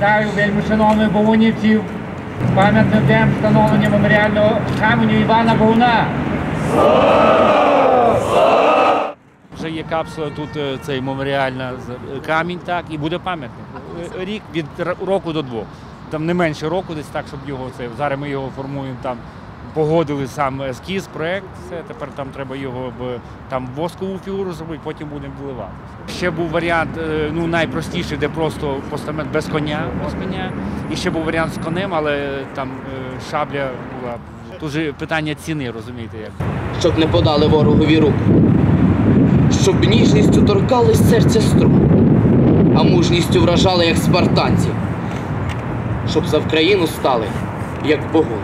вітаю вельми шановних богунівців з пам'ятним днем встановлення меморіального каменю Івана Богуна. Вже є капсула тут е, цей меморіальна е, камінь, так, і буде пам'ятник. Е, Рік від року до двох. Там не менше року, десь так, щоб його це. Зараз ми його формуємо там. Погодили сам ескіз, проект, все, тепер там треба його там воскову фігуру зробити, потім будемо доливати. Ще був варіант, е, ну найпростіший, де просто постамент без коня, без коня. І ще був варіант з конем, але там е, шабля була. Тут же питання ціни, розумієте, як. щоб не подали ворогові руку, щоб ніжністю торкались серця струн, а мужністю вражали, як спартанці, щоб за Вкраїну стали, як богу.